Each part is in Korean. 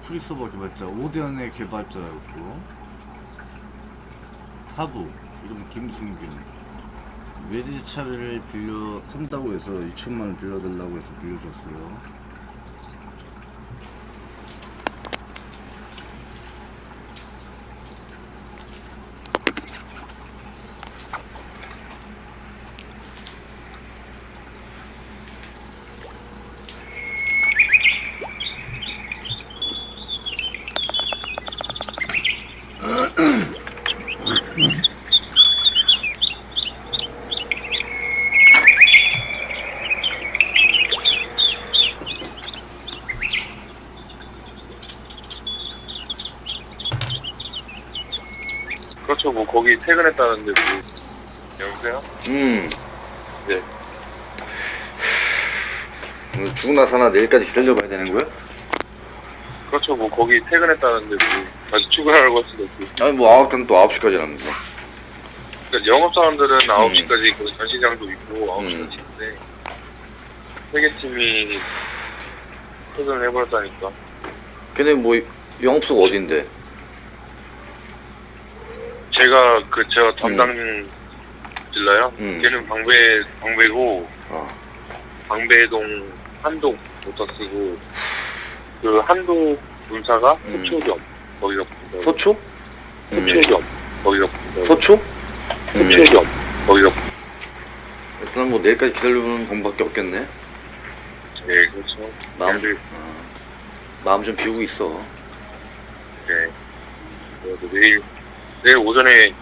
프리서버 개발자 오대현의 개발자였고 사부 이름 김승균. 외제차를 빌려 산다고 해서 2천만 원 빌려달라고 해서 빌려줬어요 그렇죠. 뭐 거기 퇴근했다는데 뭐 여보세요? 음. 네. 오늘 죽으나 사나 내일까지 기다려봐야 되는 거야? 그렇죠. 뭐 거기 퇴근했다는데 뭐 다시 출근하라고 할 수도 없고. 아니 뭐 아홉 는또 아홉 시까지라면서. 그러니까 영업 사람들은 9시까지 그 전시장도 있고 9시까지 음. 있는데 세개 팀이 퇴근을 해버렸다니까. 걔네 뭐 영업소가 어딘데? 제가 그 제가 담당 질러요. 음. 걔는 방배 방배고 어. 방배동 한동 부터 쓰고 그 한동 본사가 음. 소초점 거기가 본사. 서초? 소초점 거기가 본사. 서초? 음. 소초점 거기가 일단 뭐 내일까지 기다리는 방법밖에 없겠네. 네 그렇죠. 마음, 네, 어. 마음 좀 비우고 있어. 네. 그래서 내일 내일 오전에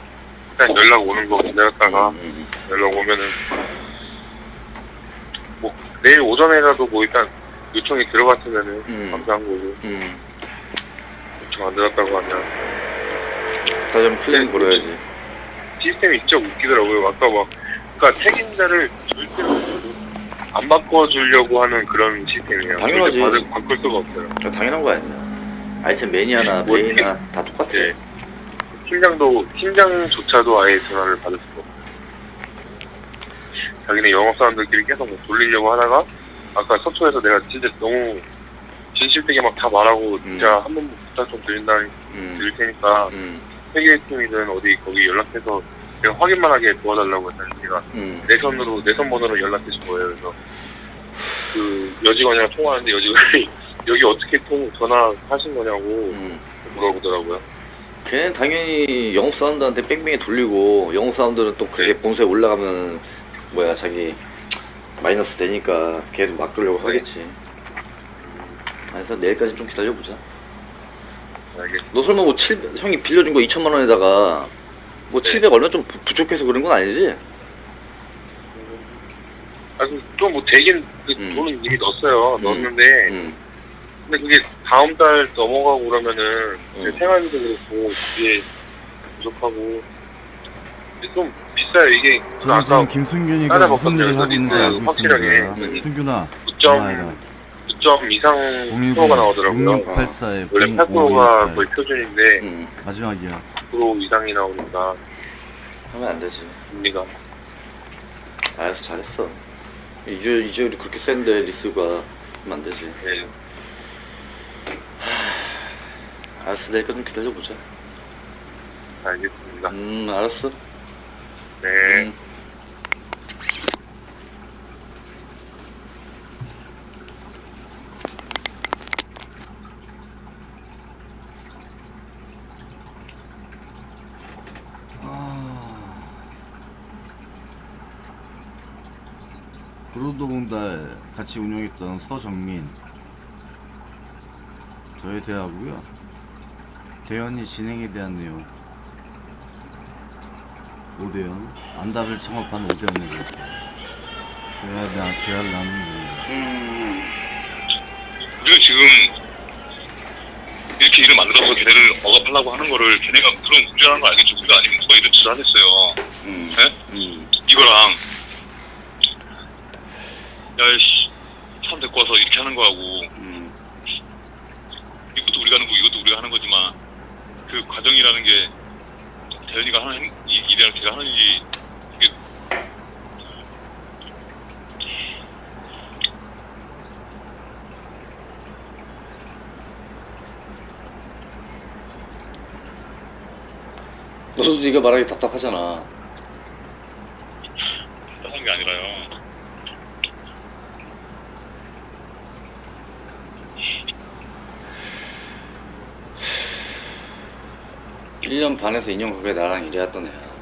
일단 연락 오는 거 기다렸다가 음, 음. 연락 오면은 뭐 내일 오전에라도 뭐 일단 요청이 들어갔으면은 음. 감사한 거고 음. 요청 안 들었다고 하면 다시 한번 플랜 걸어야지. 시스템이 진짜 웃기더라고요. 아까 막 그러니까 책임자를 절대로 안 바꿔주려고 하는 그런 시스템이에요. 당연하지. 받을- 바꿀 수가 없어요. 야, 당연한 거 아니야. 아이템 매니아나 뭐 베이나 다 똑같아. 네. 팀장도 팀장조차도 아예 전화를 받을 수가 없어요. 자기네 영업 사람들끼리 계속 뭐 돌리려고 하다가 아까 서초에서 내가 진짜 너무 진실되게 막 다 말하고 진짜 한 번만 부탁 좀 드린다 음. 드릴 테니까 음. 세계 팀이든 어디 거기 연락해서 내가 확인만 하게 도와달라고 했더니 제가 음. 내 손으로 내 손 번호로 연락 주신 거예요. 그래서 그 여직원이랑 통화하는데 여직원이 여기 어떻게 통 전화하신 거냐고 음. 물어보더라고요. 걔는 당연히 영업 사원들한테 뺑뺑이 돌리고 영업 사원들은 또 그게 네. 본사에 올라가면 뭐야 자기 마이너스 되니까 걔도 막 네. 하겠지. 그래서 내일까지 좀 기다려보자. 알겠습니다. 너 설마 뭐 7, 형이 빌려준 거 2천만 원에다가 뭐 네. 700 얼마 좀 부- 부족해서 그런 건 아니지? 아니 좀뭐 되긴 그 음. 돈은 이미 넣었어요. 음. 넣었는데 응. 근데 그게 다음 달 넘어가고 그러면은 제 음. 생활비도 그렇고 그게 부족하고 근데 좀 비싸요 이게 저는 지금 김승균이가. 무슨 일을 하고 있는지 그 알고 확실하게. 있습니다 음. 승균아 9점 9점 이상 스코어가 나오더라고요. 0684에 원래 8%가 거의 표준인데 응. 마지막이야 9% 이상이 나오니까 하면 안 되지. 금리가 알았어, 잘했어. 이제, 이제 그렇게 센데 리스가 하면 안 되지. 네, 알았어, 내일까지 좀 기다려보자. 알겠습니다. 음, 알았어. 네. 음. 브로드공달 같이 운영했던 서정민 저에 대하고요 대현이 진행에 대한 내용 오대현 안답을 창업한 오대현에 대해서 대화에 대한 대화를 나누는 거예요 우리가 지금 이렇게 일을 만들어서 걔네를 억압하려고 하는 거를 걔네가 그런 우려하는 거 알겠죠? 우리가 아니면 누가 이런 짓을 하겠어요. 음. 네? 음. 이거랑 야이씨 사람 데리고 와서 이렇게 하는 거하고 음. 우리가 하거 뭐 이것도 우리가 하는 거지만 그 과정이라는 게 대현이가 하는 일이랑 제가 하는 일이 이게 너도 네가 말하기 답답하잖아. 답답한 게 아니라요. 1년 반에서 2년 가까이 나랑 일해왔던 애야.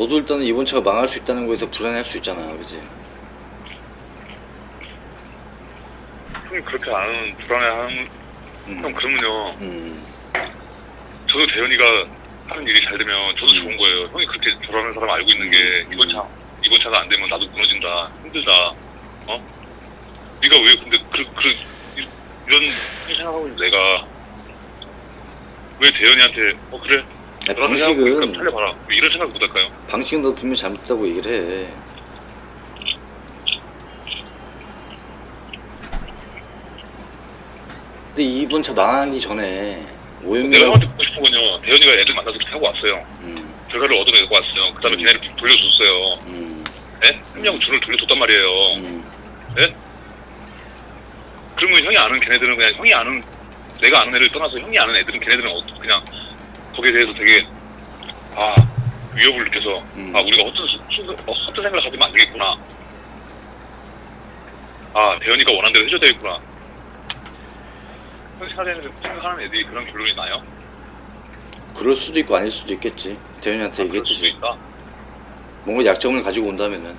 너도 일단은 이번 차가 망할 수 있다는 거에서 불안할 수 있잖아, 그지? 형이 그렇게 안 하는 불안해하는 형 음. 그러면요. 음. 저도 대현이가 하는 일이 잘 되면 저도 좋은 거예요. 형이 그렇게 저러는 사람 알고 있는 게 이번 차 이번 차가 안 되면 나도 무너진다 힘들다. 어? 네가 왜 근데 그 그 이런 생각하고 있는 내가 왜 대현이한테 어 그래 아니, 생각해보니까 방식은 살려봐라 왜 이런 생각 못 할까요? 방식은 너 분명 잘못했다고 얘기를 해. 근데 이번 차 망하기 전에 내가 오염이라고 형한테 묻고 싶은 건요 대현이가 애들 만나서 그렇게 하고 왔어요. 음, 결과를 얻어내고 왔어요. 그 다음에 음. 걔네를 돌려줬어요. 음, 예? 한명 줄을 돌려줬단 말이에요. 음, 예? 그러면 형이 아는 걔네들은 그냥 형이 아는 내가 아는 애를 떠나서 형이 아는 애들은 걔네들은 어- 그냥 거기에 대해서 되게 아 위협을 느껴서 음. 아 우리가 어, 허튼 생각을 하면 안 되겠구나. 아 대현이가 원하는 대로 해줘야 되겠구나. 형이 생각하는, 생각하는 애들이 그런 결론이 나요? 그럴 수도 있고 아닐 수도 있겠지. 대현이한테 그럴 수도 얘기했듯이 있다. 뭔가 약점을 가지고 온다면은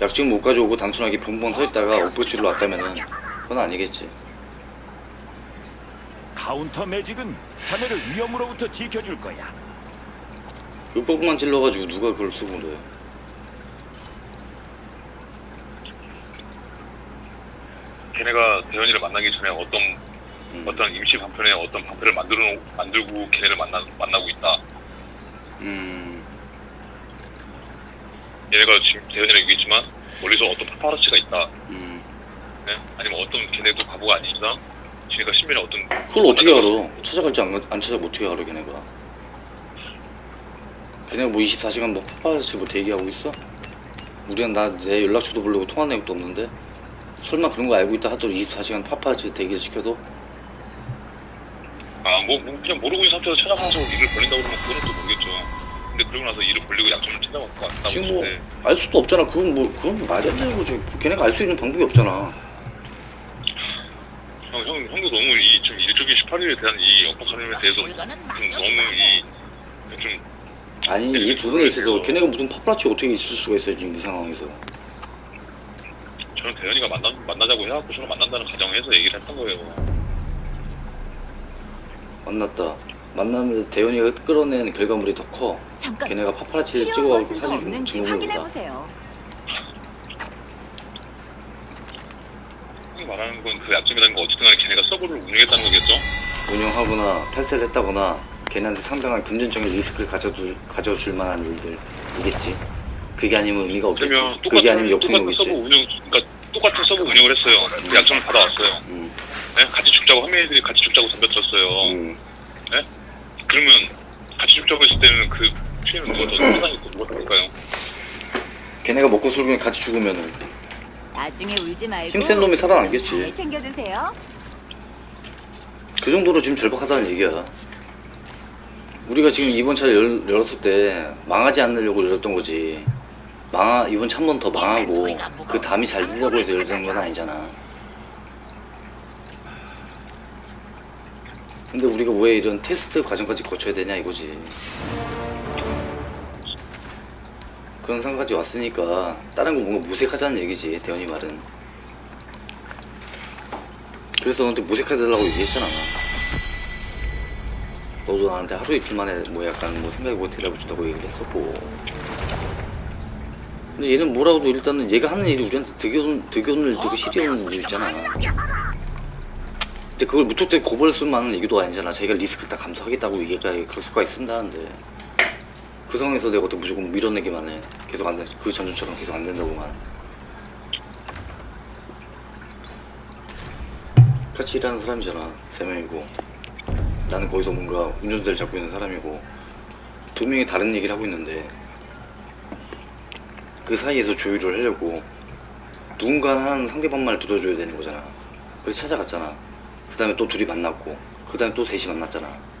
약점 못 가져오고 단순하게 벙벙 서 있다가 옥배줄로 왔다면은 그건 아니겠지. 카운터 매직은 자네를 위험으로부터 지켜줄 거야. 윽박만 찔러가지고 누가 그걸 쓰고 그래. 걔네가 대현이를 만나기 전에 어떤 음, 어떤 임시 방편에 어떤 방편을 만들어 놓- 만들고 걔네를 만나 만나고 있다. 음, 얘네가 지금 대현이랑 얘기했지만 멀리서 어떤 파파라치가 있다. 음. 예? 아니면 어떤 걔네도 바보가 이 상 지네가 신변에 어떤 그걸 어떻게 알아? 찾아갈지 안, 안 찾아보면 어떻게 알아, 걔네가? 걔네가 뭐 24시간 뭐 파파라치 뭐 대기하고 있어? 우리가 나내 연락처도 모르고 통화 내역도 없는데? 설마 그런 거 알고 있다 하더라도 24시간 파파라치 대기를 시켜도? 아뭐 뭐 그냥 모르고 있는 상태에서 찾아가서 일을 벌린다고 그러면 그거는 또 모르겠죠. 근데 그러고 나서 일을 벌리고 약점을 찾아왔고 왔다고 지금 뭐, 알 수도 없잖아. 그건 뭐, 그건 말이 안 되는 거지. 걔네가 알 수 있는 방법이 없잖아. 형, 형도 너무 이 지금 일주기 18일에 대한 이 억박하림에 대해서 좀 너무 이좀 아니, 이 부분에 있어서 걔네가 무슨 파파라치 어떻게 있을 수가 있어요, 지금 이 상황에서. 저는 대현이가 만나 만나자고 해갖고 저는 만난다는 가정에서 얘기를 했던 거예요. 만났다. 만났는데 대현이가 끌어낸 결과물이 더 커. 잠깐 걔네가 파파라치를 필요한 찍어가지고 것은 사진 없는지 확인해 보다. 보세요. 형이 말하는 건 그 약점이라는 거 어쨌든 간에 걔네가 서버를 운영했다는 거겠죠? 운영하거나 탈세를 했다거나 걔네한테 상당한 금전적인 리스크를 가져줄, 가져줄 만한 일들이겠지. 그게 아니면 의미가 없겠지. 그러면 그게 아니면 똑같은 역풍이겠지. 서버 운영 그러니까 똑같은 서버 운영을 했어요. 그 약점을 받아왔어요. 음, 네? 같이 죽자고 한 명들이 같이 죽자고 덤벼들었어요. 음. 그러면 같이 죽자고 했을 때는 그 피해는 누가 더 상당히 누가 더 클까요? 걔네가 먹고 술고 같이 죽으면은 나중에 울지 말고 힘센 놈이 살아남겠지. 잘 챙겨 드세요. 그 정도로 지금 절박하다는 얘기야. 우리가 지금 이번 차 열, 열었을 때 망하지 않으려고 열었던 거지. 망하, 이번 차 한 번 더 망하고 그 다음이 잘 되려고 해서 열는 건 아니잖아. 근데 우리가 왜 이런 테스트 과정까지 거쳐야 되냐 이거지. 그런 상황까지 왔으니까 다른 거 뭔가 모색하자는 얘기지 대현이 말은. 그래서 너한테 모색해달라고 얘기했잖아. 너도 나한테 하루 이틀 만에 뭐 약간 뭐 생각이 못 해라고 준다고 얘기를 했었고. 근데 얘는 뭐라고도 일단은 얘가 하는 일이 우리한테 득연, 득연을 되게 시리하는 일 있잖아. 근데 그걸 무턱대고 쓸 만한 얘기도 아니잖아. 자기가 리스크를 다 감수하겠다고 얘기가 그럴 수가 있습니다는데. 그 상황에서 내가 어떻게 무조건 밀어내기만 해. 계속 안 돼. 그 전주처럼 계속 안 된다고만. 같이 일하는 사람이잖아. 세 명이고. 나는 거기서 뭔가 운전대를 잡고 있는 사람이고. 두 명이 다른 얘기를 하고 있는데. 그 사이에서 조율을 하려고. 누군가 한 상대방 말 들어줘야 되는 거잖아. 그래서 찾아갔잖아. 그 다음에 또 둘이 만났고. 그 다음에 또 셋이 만났잖아.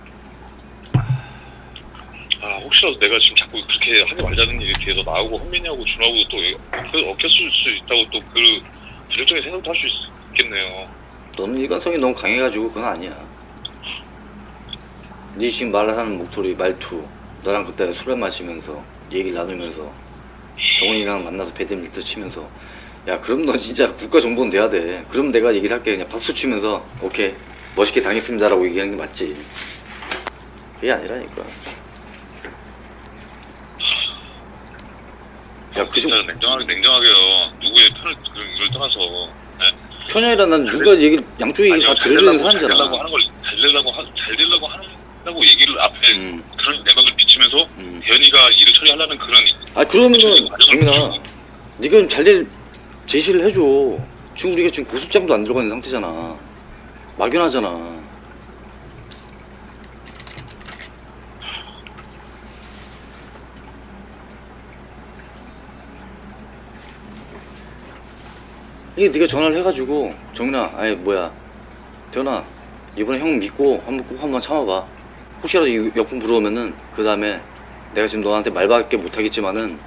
아 혹시라도 내가 지금 자꾸 그렇게 하지 말자는 일에 대해서 나하고 헌민이하고 준하고도 또 엉켜- 엉켰을 수 있다고 또 그 부정적인 생각도 할 수 있겠네요. 너는 일관성이 너무 강해가지고 그건 아니야. 네 지금 말하는 목소리, 말투, 너랑 그때 술을 마시면서 얘기를 나누면서 정원이랑 만나서 배드민턴 치면서 야 그럼 너 진짜 국가 정보는 돼야 돼. 그럼 내가 얘기를 할게 그냥 박수 치면서 오케이 멋있게 당했습니다라고 얘기하는 게 맞지. 그게 아니라니까. 야, 그 진짜 냉정하게 냉정하게요. 누구의 편을 그런 이걸 떠나서 네? 편향이라 난 누가 얘기를 양쪽 얘기 다잘 들어주는 되려고 잘 사람이잖아. 하는 걸 잘 되려고 하, 잘 되려고 하는다고 얘기를 앞에 음, 그런 내막을 비치면서 음. 대현이가 일을 처리하려는 그런 아 그러면은 정민아 거치고 네가 좀잘될 제시를 해줘 지금 우리가 지금 고소장도 안 들어가 있는 상태잖아 막연하잖아 이게 네가 전화를 해가지고 정민아 아니 뭐야 대현아 이번에 형 믿고 한번 꼭 한번 참아봐 혹시라도 이 역풍 불어오면은 그 다음에 내가 지금 너한테 말밖에 못하겠지만은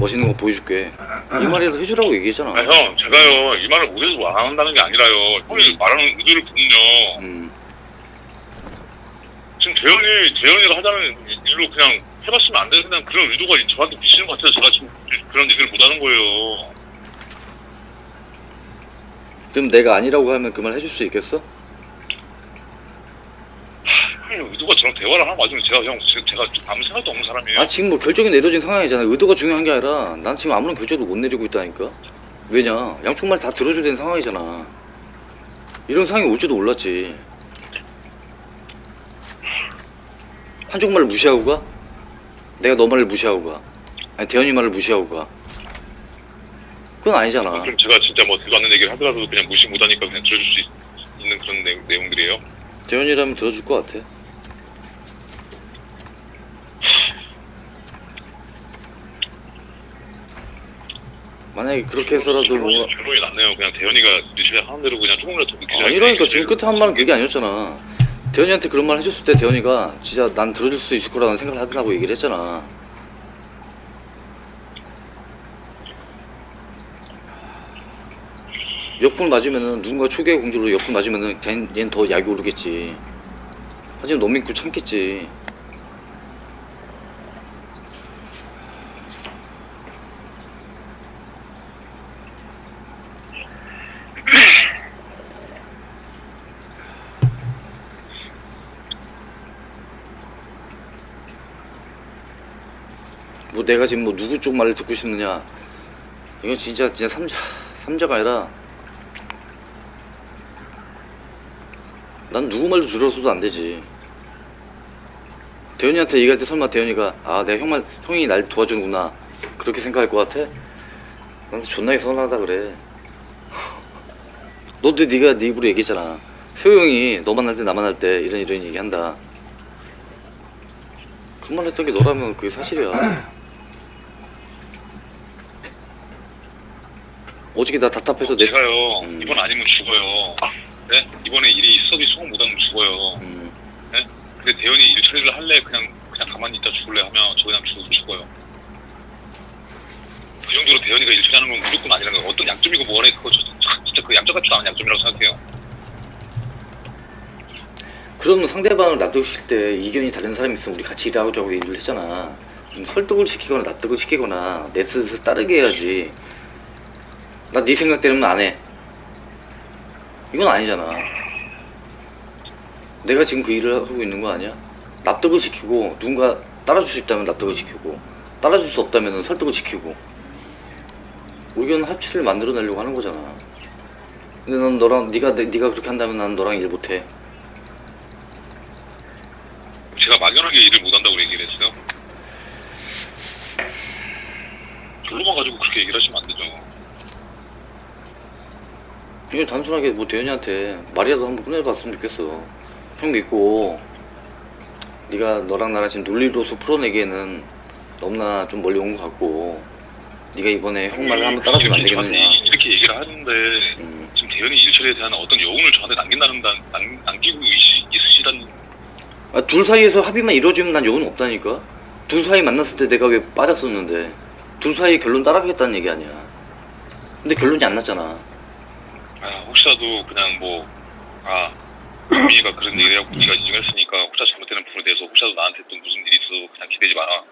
멋있는 거 보여줄게 이 말이라도 해주라고 얘기했잖아 아, 형, 제가요, 이 말을 못해서 안 한다는 게 아니라요. 형이 말하는 의도를 보면요. 음, 지금 대현이, 대현이가 하자는 일로 그냥 해봤으면 안 되는 그냥 그런 의도가 저한테 비치는 것 같아서 제가 지금 그런 얘기를 못 하는 거예요. 그럼 내가 아니라고 하면 그 말 해줄 수 있겠어? 의도가 저랑 대화를 하는 와중에 제가 형, 제- 제가 아무 생각도 없는 사람이에요. 아 지금 뭐 결정이 내려진 상황이잖아. 의도가 중요한 게 아니라 난 지금 아무런 결정도 못 내리고 있다니까. 왜냐? 양쪽 말 다 들어줘야 되는 상황이잖아. 이런 상황이 올지도 몰랐지. 한쪽 말을 무시하고 가? 내가 너 말을 무시하고 가? 아니 대현이 말을 무시하고 가 그건 아니잖아. 그럼 제가 진짜 뭐 들도 않는 얘기를 하더라도 그냥 무시 못하니까 그냥 들어줄 수 있, 있는 그런 내용, 내용들이에요. 대현이라면 들어줄 것 같아. 만약에 그렇게 해서라도 뭐 결론이 났네요. 그냥 대현이가 리처리 하는 대로 그냥 조금이라도 더 믿기지 아니라니까. 지금 끝에 한 말은 그게 아니었잖아. 대현이한테 그런 말 해줬을 때 대현이가 진짜 난 들어줄 수 있을 거라는 생각을 하더라고 얘기를 했잖아 역풍 맞으면은 누군가 초기의 공주로 역풍 맞으면은 걔는 얘는 더 약이 오르겠지. 하지만 너 믿고 참겠지. 뭐 내가 지금 뭐 누구 쪽 말을 듣고 싶느냐. 이건 진짜 진짜 삼자 삼자가 아니라 난 누구 말도 들었어도 안 되지 대현이한테 얘기할 때 설마 대현이가 아 내가 형만 형이 날 도와주는구나 그렇게 생각할 것 같아? 나한테 존나게 서운하다 그래 너도 네가 네 입으로 얘기했잖아 세호 형이 너 만날 때 나 만날 때 이런 이런 얘기한다 그 말 했던 게 너라면 그게 사실이야 어저께 나 답답해서 내 제가요 음. 이번 아니면 죽어요. 네? 이번에 일이 있어도 속 못하면 죽어요. 음, 근데 대현이 일 처리를 할래 그냥 그냥 가만히 있다 죽을래 하면 저 그냥 죽, 죽어요. 그 정도로 대현이가 일 처리하는 건 무조건 아니라는 거. 어떤 약점이고 뭐래 그거 저, 저- 진짜 그 얌전 같지도 않은 약점이라고 생각해요. 그러면 상대방을 납득시킬 때 이견이 다른 사람이 있으면 우리 같이 일하자고 얘기를 했잖아. 좀 설득을 시키거나 납득을 시키거나 내 뜻을 따르게 해야지. 나 네 생각대로는 안 해. 이건 아니잖아. 내가 지금 그 일을 하고 있는 거 아니야? 납득을 시키고 누군가 따라줄 수 있다면 납득을 시키고 따라줄 수 없다면 설득을 시키고 의견 합치를 만들어내려고 하는 거잖아. 근데 난 너랑 네가 내- 네가 그렇게 한다면 난 너랑 일 못해. 제가 막연하게 일을 못한다고 얘기를 했어요. 결론만 가지고 그렇게 얘기를 하시면 안 되죠. 이게 단순하게 뭐 대현이한테 말이라도 한번 꺼내봤으면 좋겠어. 형 믿고 네가 너랑 나랑 지금 논리로서 풀어내기에는 너무나 좀 멀리 온 것 같고 네가 이번에 형 말을 한번 따라주면 안 되겠느냐. 저한테 이렇게 얘기를 하는데 음. 지금 대현이 일처리에 대한 어떤 여운을 저한테 남긴다는 단- 남, 남기고 있, 있으시다는 아, 둘 사이에서 합의만 이루어지면 난 여운 없다니까. 둘 사이 만났을 때 내가 왜 빠졌었는데 둘 사이 결론 따라가겠다는 얘기 아니야. 근데 결론이 안 났잖아. 아, 혹시라도 그냥 뭐, 아, 민이가 그런 얘기를 하고 네가 인정했으니까 혹시 잘못되는 부분에 대해서 혹시라도 나한테 또 무슨 일이 있어도 그냥 기대지 마라.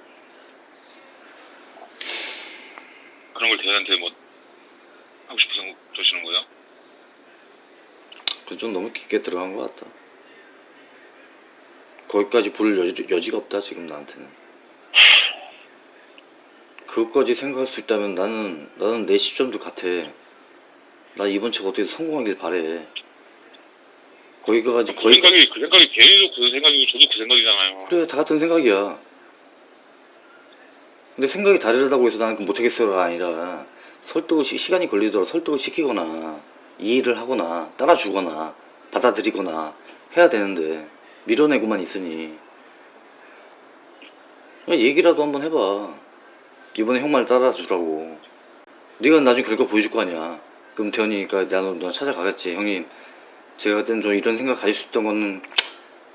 그런 걸 대현한테 뭐 하고 싶어서 그러시는 거예요? 그좀 너무 깊게 들어간 것 같다. 거기까지 볼 여지, 여지가 없다 지금 나한테는. 그것까지 생각할 수 있다면 나는 나는 내 시점도 같아. 나 이번 책 어떻게 성공하길 바래. 거기까지 그 거기 생각이 그 생각이 대현이도 그 생각이고 저도 그 생각이잖아요. 그래 다 같은 생각이야. 근데 생각이 다르다고 해서 나는 그 못하겠어가 아니라 설득을 시, 시간이 걸리더라도 설득을 시키거나 이해를 하거나 따라주거나 받아들이거나 해야 되는데 밀어내고만 있으니 그냥 얘기라도 한번 해봐. 이번에 형 말 따라주라고. 네가 나중에 결과 보여줄 거 아니야. 그럼 대현이가 나너 너 찾아가겠지. 형님 제가 그때는 좀 이런 생각 가질 수 있던 거는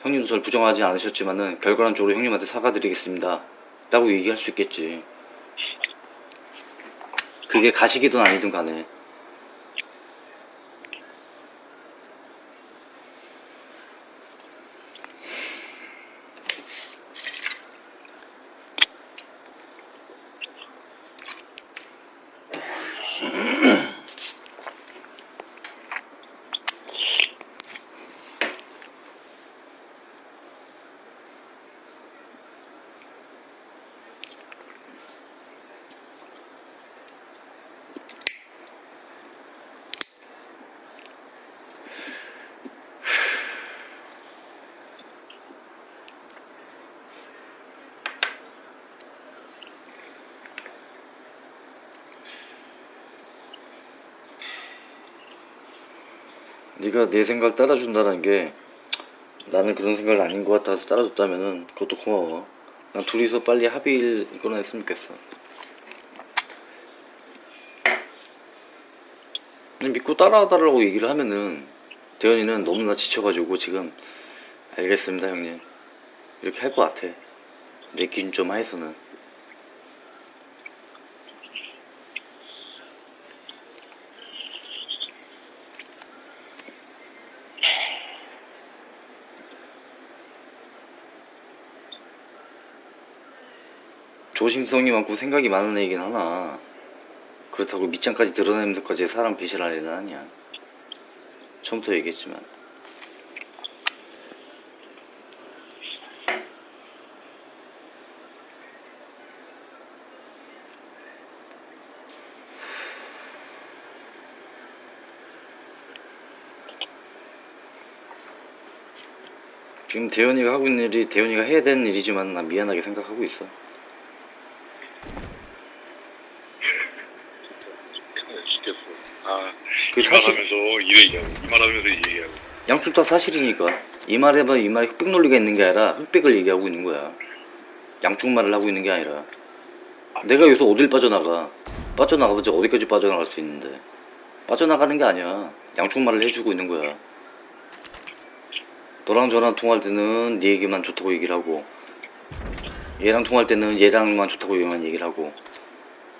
형님도 절 부정하지 않으셨지만은 결과론적으로 형님한테 사과드리겠습니다. 라고 얘기할 수 있겠지. 그게 가식이든 아니든 간에. 네가 내 생각 따라준다는 게 나는 그런 생각 아닌 것 같아서 따라줬다면은 그것도 고마워. 난 둘이서 빨리 합의를 이끌어냈으면 좋겠어. 근데 믿고 따라와달라고 얘기를 하면은 대현이는 너무나 지쳐가지고 지금 알겠습니다 형님 이렇게 할 것 같아. 내 기준점 하에서는. 조심성이 많고 생각이 많은 애이긴 하나. 그렇다고 밑장까지 드러내면서까지 사람 배신할 애는 아니야. 처음부터 얘기했지만. 지금 대현이가 하고 있는 일이 대현이가 해야 되는 일이지만 난 미안하게 생각하고 있어 죽겠어. 아, 그이 사실- 말하면서 이래 얘기하고, 이 말하면서 이 얘기하고. 양쪽 다 사실이니까. 이 말에 봐이 말에 흑백 논리가 있는 게 아니라 흑백을 얘기하고 있는 거야. 양쪽 말을 하고 있는 게 아니라. 내가 여기서 어딜 빠져나가? 빠져나가봤자 어디까지 빠져나갈 수 있는데. 빠져나가는 게 아니야. 양쪽 말을 해주고 있는 거야. 너랑 저랑 통화할 때는 네 얘기만 좋다고 얘기를 하고 얘랑 통화할 때는 얘랑만 좋다고 얘기만 얘기를 하고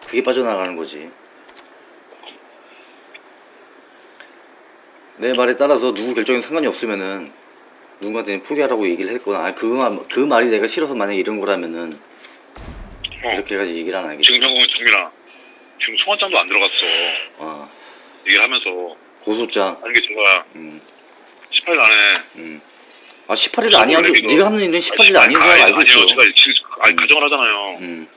그게 빠져나가는 거지 내 말에 따라서 누구 결정에 상관이 없으면은 누군가한테 포기하라고 얘기를 했거나 그, 말, 그 말이 내가 싫어서 만약에 이런 거라면은 어, 이렇게 해가지고 얘기를 안 하겠지 지금 형은 정민아, 지금 송환장도 안 들어갔어. 어, 얘기를 하면서. 고소장 아니, 게 제가 음, 18일 안에 음, 아 18일 아니야. 네가 하는 일은 18일 아닌 거 아니, 알고 아니요, 있어. 제가 지금 아니, 음. 가정을 하잖아요. 음,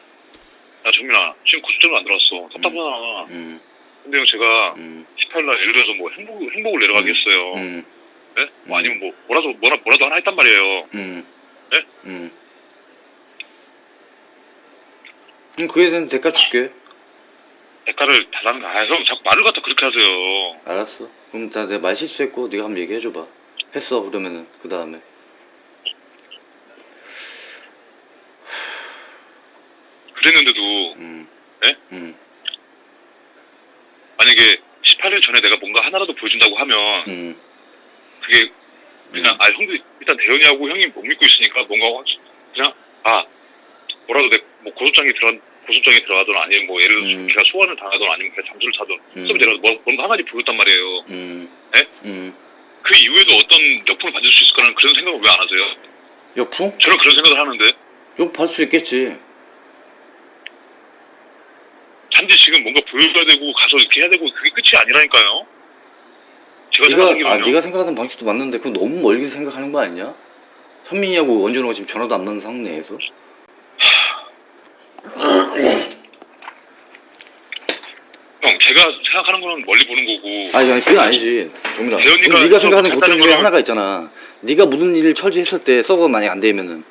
야, 정민아, 지금 고속도로 안 들어왔어. 답답하잖아. 음, 근데 제가 음, 18일 날 예를 들어서 뭐 행복, 행복을 내려가겠어요. 음, 네? 뭐 아니면 뭐, 뭐라도, 뭐라, 뭐라도 하나 했단 말이에요. 음. 네? 음. 음, 그에 대한 대가 줄게. 대가를 달라는 거, 아, 형 자꾸 말을 갖다 그렇게 하세요. 알았어. 그럼 다 내가 말 실수했고 네가 한번 얘기해 줘봐. 했어 그러면은 그 다음에. 그랬는데도, 음. 네? 음. 만약에 18일 전에 내가 뭔가 하나라도 보여준다고 하면, 음. 그게 그냥 아 형도 일단 대현이 하고 형이 못 믿고 있으니까 뭔가 확- 그냥 아 뭐라도 내 뭐 고소장에 들어 고소장에 들어가든 아니면 뭐 예를 들어 서 음. 걔가 소환을 당하든 아니면 걔가 잠수를 타든 음. 그럼 내가 뭐, 뭔가 한 가지 보였단 말이에요. 음. 네? 음. 그 이후에도 어떤 역풍을 받을 수 있을까라는 그런 생각을 왜 안 하세요? 역풍? 저는 그런 생각을 하는데 역할 수 있겠지. 단지 지금 뭔가 보여줘야 되고 가서 이렇게 해야 되고 그게 끝이 아니라니까요. 제가 네가 아. 네가 생각하는 방식도 맞는데 그건 너무 멀리 생각하는 거 아니냐? 현민이하고 원준호가 지금 전화도 안 받는 상황 내에서. 형 제가 생각하는 거는 멀리 보는 거고 아니 아니 그건 아니지. 정민아. 대현이가 그럼 네가 생각하는 좀 고점 중에 하나가 있잖아. 네가 무슨 일을 처리했을 때 서버가 만약 안 되면은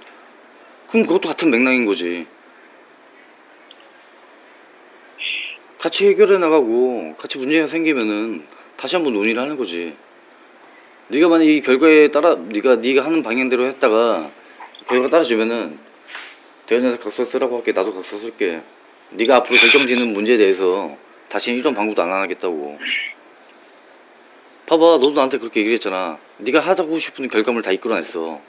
그럼 그것도 같은 맥락인 거지. 같이 해결해 나가고 같이 문제가 생기면은 다시 한번 논의를 하는 거지. 네가 만약 이 결과에 따라 네가 네가 하는 방향대로 했다가 결과가 떨어지면은 대현이한테 각서 쓰라고 할게. 나도 각서 쓸게. 네가 앞으로 결정짓는 문제에 대해서 다시는 이런 방구도 안 하겠다고. 봐봐, 너도 나한테 그렇게 얘기를 했잖아. 네가 하고 싶은 결과물 다 이끌어냈어.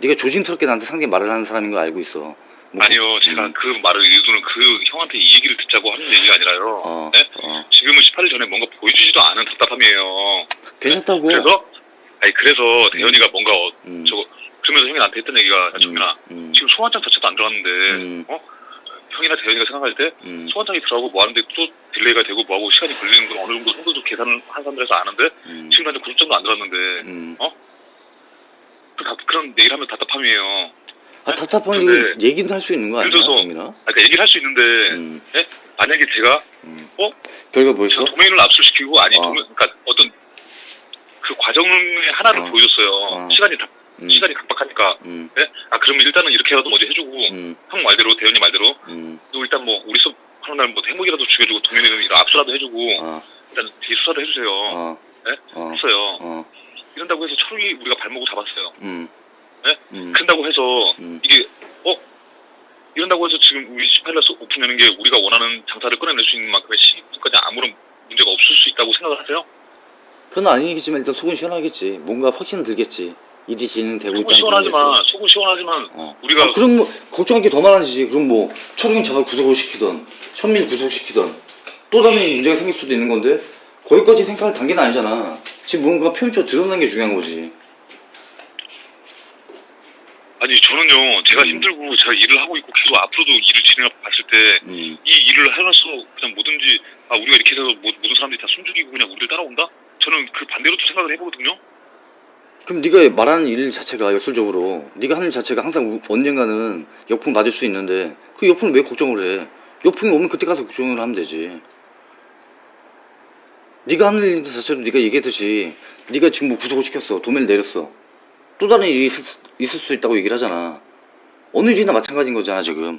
네가 조심스럽게 나한테 상대 말을 하는 사람인 거 알고 있어. 뭐 아니요 제가 음. 그 말을 의도는 그 형한테 이 얘기를 듣자고 하는 얘기가 아니라요. 어, 네? 어. 지금은 18일 전에 뭔가 보여주지도 않은 답답함이에요. 괜찮다고. 그래서 아니 그래서 대현이가 뭔가 어, 음, 저거 그러면서 형이 나한테 했던 얘기가 야, 정민아 음, 지금 소환장 자체도 안 들어갔는데 음. 어 형이나 대현이가 생각할 때 음, 소환장이 들어가고 뭐 하는데 또 딜레이가 되고 뭐 하고 시간이 걸리는 건 어느 정도 정도도 계산을 한 사람들에서 아는데 음, 지금 나한테 구속장도 안 들었는데 음. 그 답- 그런 얘기를 하면 답답함이에요. 아, 답답한 근데 이거 얘기는 할 수 있는 거 아니야, 예를 들어서 정민아? 아, 그러니까 얘기를 할 수 있는데 음, 만약에 제가 음. 어? 결과 뭐였어? 도메인을 압수시키고 아니 어. 도메, 그러니까 어떤 그 과정의 하나를 어. 보여줬어요. 어. 시간이 다, 음, 시간이 각박하니까 음, 네? 아 그러면 일단은 이렇게라도 먼저 해주고 음, 형 말대로 대현이 말대로 음, 또 일단 뭐 우리 수업 하는 날뭐 해먹이라도 죽여주고 이런 압수라도 해주고 어, 일단 뒤 수사도 해주세요. 어, 네? 어, 했어요. 어, 이런다고 해서 철이 우리가 발목을 잡았어요. 음, 네? 음, 그런다고 해서 음. 이게 어 이런다고 해서 지금 우리 18일 오픈하는 게 우리가 원하는 장사를 끊어낼 수 있는 만큼의 시기까지 아무런 문제가 없을 수 있다고 생각을 하세요? 그건 아니겠지만 일단 속은 시원하겠지. 뭔가 확신은 들겠지. 일이 진행되고 속은 있다는 시원하지만 점에서. 속은 시원하지만 어. 우리가 아, 그럼 뭐 걱정할 게 더 많아지지. 그럼 뭐 철웅이 저걸 구속을 시키던 현민 구속시키던 또 다른 문제가 생길 수도 있는 건데 거기까지 생각할 단계는 아니잖아. 지금 뭔가 표현적으로 드러나는 게 중요한 거지. 아니 저는요 제가 음. 힘들고 제가 일을 하고 있고 계속 앞으로도 일을 진행해 봤을 때 음. 이 일을 하면서 그냥 뭐든지 아 우리가 이렇게 해서 모, 모든 사람들이 다 숨죽이고 그냥 우리를 따라온다? 저는 그 반대로 또 생각을 해보거든요. 그럼 네가 말하는 일 자체가 역설적으로 네가 하는 일 자체가 항상 언젠가는 역풍 맞을 수 있는데 그 역풍을 왜 걱정을 해? 역풍이 오면 그때 가서 걱정을 하면 되지. 네가 하는 일 자체도 네가 얘기했듯이 네가 지금 뭐 구속을 시켰어 도매를 내렸어 또 다른 일이 있을, 수- 있을 수 있다고 얘기를 하잖아. 어느 일이나 마찬가지인 거잖아 지금